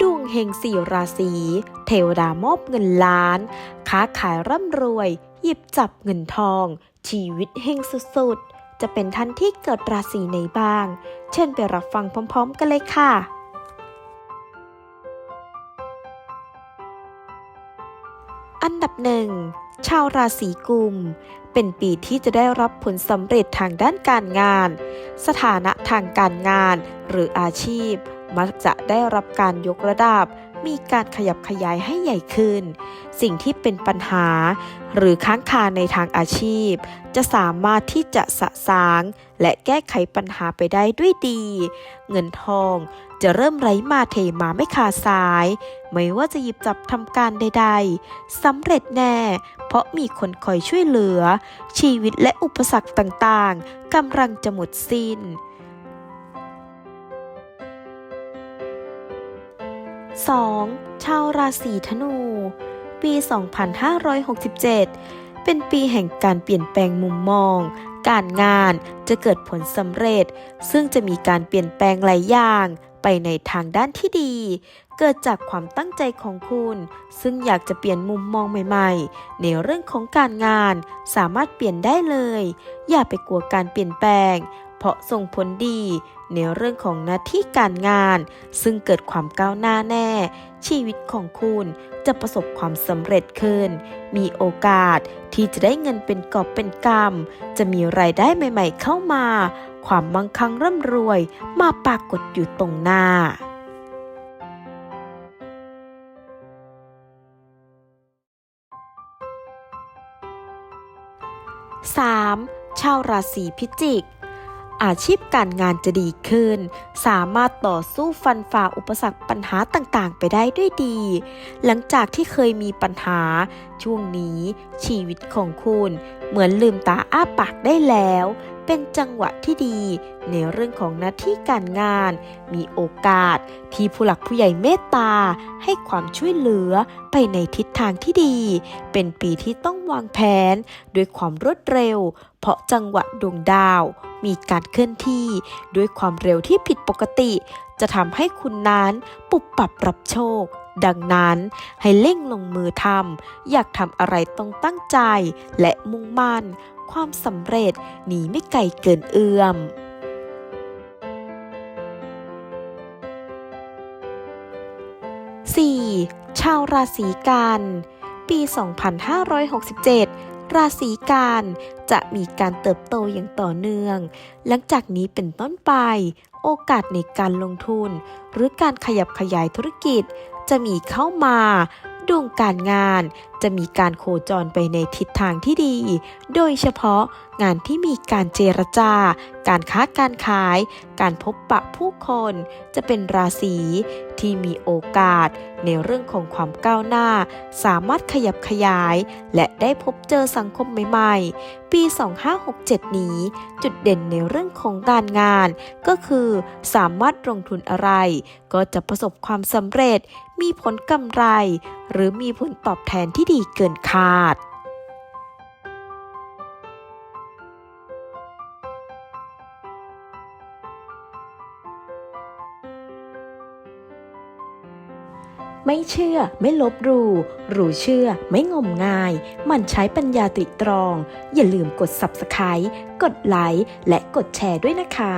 ดวงเฮงสี่ราศีเทวดามอบเงินล้าน ค้าขายร่ำรวย หยิบจับเงินทอง ชีวิตเฮงสุดๆ จะเป็นท่านที่เกิดราศีไหนบ้าง เชิญไปรับฟังพร้อมๆ กันเลยค่ะอันดับหนึ่งชาวราศีกุม เป็นปีที่จะได้รับผลสำเร็จทางด้านการงาน สถานะทางการงานหรืออาชีพ มักจะได้รับการยกระดับ มีการขยับขยายให้ใหญ่ขึ้น สิ่งที่เป็นปัญหา หรือค้างคาในทางอาชีพ จะสามารถที่จะสะสาง และแก้ไขปัญหาไปได้ด้วยดี เงินทองจะเริ่มไหลมาเทมาไม่ขาดสาย ไม่ว่าจะหยิบจับทำการใดๆสำเร็จแน่ เพราะมีคนคอยช่วยเหลือ ชีวิตและอุปสรรคต่างๆกำลังจะหมดสิ้น 2. ชาวราศีธนู ปี 2567 เป็นปีแห่งการเปลี่ยนแปลงมุมมอง การงานจะเกิดผลสำเร็จ ซึ่งจะมีการเปลี่ยนแปลงหลายอย่างไปในทางด้านที่ดี เกิดจากความตั้งใจของคุณ ซึ่งอยากจะเปลี่ยนมุมมองใหม่ ๆ ในเรื่องของการงานสามารถเปลี่ยนได้เลย อย่าไปกลัวการเปลี่ยนแปลง เพราะส่งผลดี ในเรื่องของหน้าที่การงาน ซึ่งเกิดความก้าวหน้าแน่ ชีวิตของคุณจะประสบความสำเร็จขึ้น มีโอกาสที่จะได้เงินเป็นกอบเป็นกำจะมีรายได้ใหม่ ๆ เข้ามา ความมั่งคั่งร่ำรวยมาปรากฏอยู่ตรงหน้า 3. ชาวราศีพิจิก อาชีพการงานจะดีขึ้น สามารถต่อสู้ฟันฝ่าอุปสรรคปัญหาต่างๆ ไปได้ด้วยดี หลังจากที่เคยมีปัญหา ช่วงนี้ชีวิตของคุณ เหมือนลืมตาอ้าปากได้แล้ว เป็นจังหวะที่ดี ในเรื่องของหน้าที่การงาน มีโอกาสที่ผู้หลักผู้ใหญ่เมตตา ให้ความช่วยเหลือไปในทิศทางที่ดี เป็นปีที่ต้องวางแผนด้วยความรวดเร็ว เพราะจังหวะดวงดาว มีการเคลื่อนที่ด้วยความเร็วที่ผิดปกติ จะทำให้คุณนั้นปุบปรับรับโชคดังนั้นให้เร่งลงมือทำ อยากทำอะไรต้องตั้งใจและมุ่งมั่น ความสำเร็จหนีไม่ไกลเกินเอื้อม 4. ชาวราศีกัน ปี 2567 ราศีกันจะมีการเติบโตอย่างต่อเนื่อง หลังจากนี้เป็นต้นไป โอกาสในการลงทุน หรือการขยับขยายธุรกิจจะมีเข้ามา ดวงการงาน จะมีการโคจรไปในทิศทางที่ดี โดยเฉพาะงานที่มีการเจรจา การค้าการขาย การพบปะผู้คน จะเป็นราศีที่มีโอกาสในเรื่องของความก้าวหน้า สามารถขยับขยาย และได้พบเจอสังคมใหม่ๆ ปี 2567 นี้ จุดเด่นในเรื่องของการงาน ก็คือสามารถลงทุนอะไร ก็จะประสบความสำเร็จ มีผลกำไร หรือมีผลตอบแทนที่ดีเกินคาด ไม่เชื่อไม่ลบหลู่รู้เชื่อไม่งมงาย มันใช้ปัญญาตริตรอง อย่าลืมกด Subscribe กดไลค์และกดแชร์ด้วยนะคะ